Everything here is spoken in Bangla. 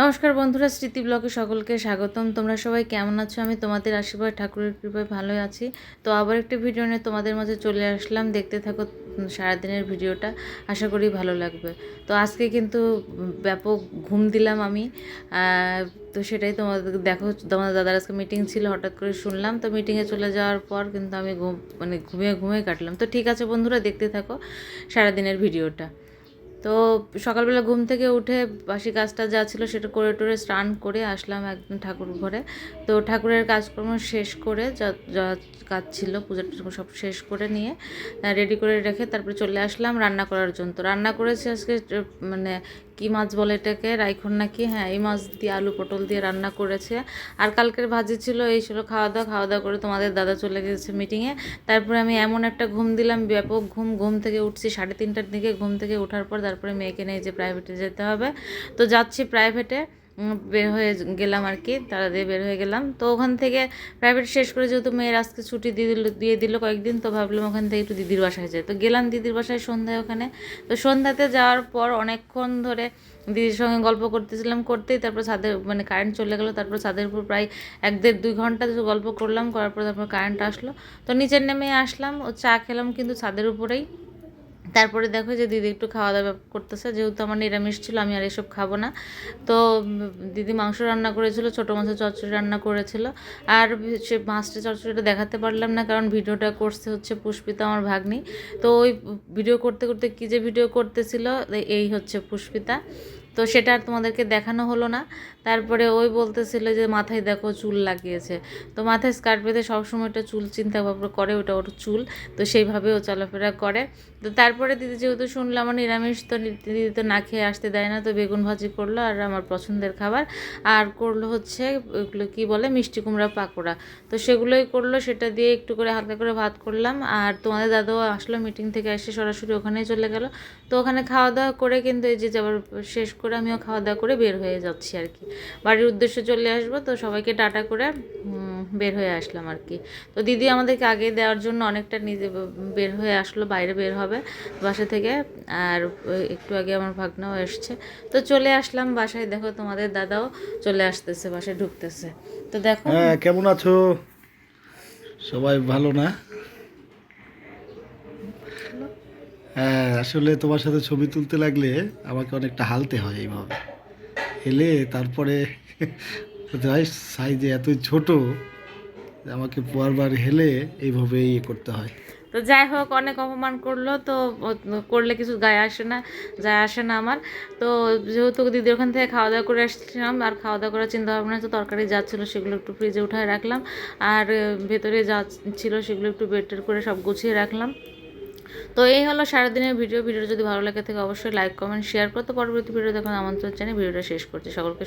নমস্কার বন্ধুরা, স্মৃতি ব্লগে সকলকে স্বাগতম। তোমরা সবাই কেমন আছো? আমি তোমাদের আশীর্বাদ, ঠাকুরের কৃপায় ভালোই আছি। তো আবার একটি ভিডিও নিয়ে তোমাদের মাঝে চলে আসলাম। দেখতে থাকো সারাদিনের ভিডিওটা, আশা করি ভালো লাগবে। তো আজকে কিন্তু ব্যাপক ঘুম দিলাম আমি। তো সেটাই তোমাদের, দেখো তোমাদের দাদার আজকে মিটিং ছিল, হঠাৎ করে শুনলাম। তো মিটিংয়ে চলে যাওয়ার পর কিন্তু আমি ঘুম মানে ঘুমিয়ে ঘুমিয়ে কাটলাম। তো ঠিক আছে বন্ধুরা, দেখতে থাকো সারাদিনের ভিডিওটা। তো সকালবেলা ঘুম থেকে উঠে বাসি কাজটা যা ছিল সেটা করে টোরে স্নান করে আসলাম একদম ঠাকুর ঘরে। তো ঠাকুরের কাজকর্ম শেষ করে যা যা কাজ ছিল, পূজা সব শেষ করে নিয়ে রেডি করে রেখে তারপরে চলে আসলাম রান্না করার জন্য। তো রান্না করেছি আজকে মানে কি মাছ বলে এটাকে? রাইখন নাকি? হ্যাঁ এই মাছ দিয়ে আলু পটল দিয়ে রান্না করেছে। আর কালকের ভাজি ছিল, এই ছিল খাওয়া দাওয়া খাওয়া দাওয়া করে তোমাদের দাদা চলে গেছে মিটিংয়ে তারপরে আমি এমন একটা ঘুম দিলাম, ব্যাপক ঘুম। ঘুম থেকে উঠছি সাড়ে তিনটার দিকে। ঘুম থেকে ওঠার পর তারপরে মেয়েকে নিয়ে যে প্রাইভেটে যেতে হবে। তো যাচ্ছি প্রাইভেটে বের হয়ে গেলাম আর কি, তারা দিয়ে বের হয়ে গেলাম। তো ওখান থেকে প্রাইভেট শেষ করে যেহেতু মেয়ের আজকে ছুটি দিয়ে দিল দিয়ে দিল কয়েকদিন, তো ভাবলাম ওখান থেকে একটু দিদির বাসায় যাই। তো গেলাম দিদির বাসায় সন্ধ্যায় ওখানে। তো সন্ধ্যাতে যাওয়ার পর অনেকক্ষণ ধরে দিদির সঙ্গে গল্প করতেছিলাম, করতেই তারপর ছাদের মানে কারেন্ট চলে গেলো, তারপর ছাদের উপর প্রায় এক দেড় দুই ঘণ্টা গল্প করলাম, করার পর তারপর কারেন্ট আসলো। তো নিচের নেমে আসলাম, ও চা খেলাম কিন্তু ছাদের উপরেই। তারপরে দেখো যে দিদি একটু খাওয়া দাওয়া করতেছে, যেহেতু আমার নিরামিষ ছিল, আমি আর এসব খাব না। তো দিদি মাংস রান্না করেছিল, ছোটো মাছের চচ্চড়ি রান্না করেছিল। আর সে মাছটা চচ্চড়িটা দেখাতে পারলাম না, কারণ ভিডিওটা করছে হচ্ছে পুষ্পিতা, আমার ভাগ্নি। তো ওই ভিডিও করতে করতে কী যে ভিডিও করতেছিল, এই হচ্ছে পুষ্পিতা। তো সেটা আর তোমাদেরকে দেখানো হলো না। তারপরে ওই বলতেছিল যে, মাথায় দেখো চুল লাগিয়েছে। তো মাথায় স্কার্ট বেঁধে সবসময় একটা চুল চিন্তা ভাবনা করে, ওটা ওর চুল। তো সেইভাবে ও চলাফেরা করে। তো তারপরে দিদি যেহেতু শুনলাম, আমার নিরামিষ তো দিদি তো না খেয়ে আসতে দেয় না। তো বেগুন ভাজি করল আর আমার পছন্দের খাবার। আর করল হচ্ছে, ওগুলো কী বলে, মিষ্টি কুমড়া পাকোড়া। তো সেগুলোই করল, সেটা দিয়ে একটু করে হালকা করে ভাত করলাম। আর তোমাদের দাদাও আসলো মিটিং থেকে এসে সরাসরি ওখানেই চলে গেল। তো ওখানে খাওয়া দাওয়া করে কিন্তু এই যে আবার শেষ করে আমিও খাওয়া দাওয়া করে বের হয়ে যাচ্ছি আর কি। বাড়ির উদ্দেশ্যে চলে আসব, তো সবাইকে টাটা করে বের হয়ে আসলাম আর কি। তো দিদি আমাদেরকে আগে দেওয়ার জন্য অনেকটা নিজে বের হয়ে আসলো, বাইরে বের হবে বাসা থেকে। আর একটু আগে আমার ভাগনাও এসছে। তো চলে আসলাম বাসায়, দেখো তোমাদের দাদাও চলে আসতেছে, বাসায় ঢুকতেছে। তো দেখো। হ্যাঁ কেমন আছো? সবাই ভালো না? হ্যাঁ আসলে তোমার সাথে ছবি তুলতে লাগলে আমাকে অনেকটা হালতে হয় এইভাবে। হেলে তারপরে সাইজে এত ছোট আমাকে বারবার হেলে এইভাবে ইয়ে করতে হয়। তো যাই হোক, অনেক অপমান করল, তো করলে কিছু গায়ে আসে না, যায় আসে না আমার। তো যেহেতু দিদির ওখান থেকে খাওয়া দাওয়া করে আসছিলাম, আর খাওয়া দাওয়া করার চিন্তা ভাবনা তো তরকারি যা ছিল সেগুলো একটু ফ্রিজে উঠায় রাখলাম। আর ভেতরে যা ছিল সেগুলো একটু বেটের করে সব গুছিয়ে রাখলাম। তো এই হলো সারাদিনের ভিডিও। ভিডিও যদি ভালো লাগে থাকে অবশ্যই লাইক কমেন্ট শেয়ার করতে। পরবর্তী ভিডিও দেখুন আমন্ত্রণ জানিয়ে ভিডিওটা শেষ করছি। সকলকে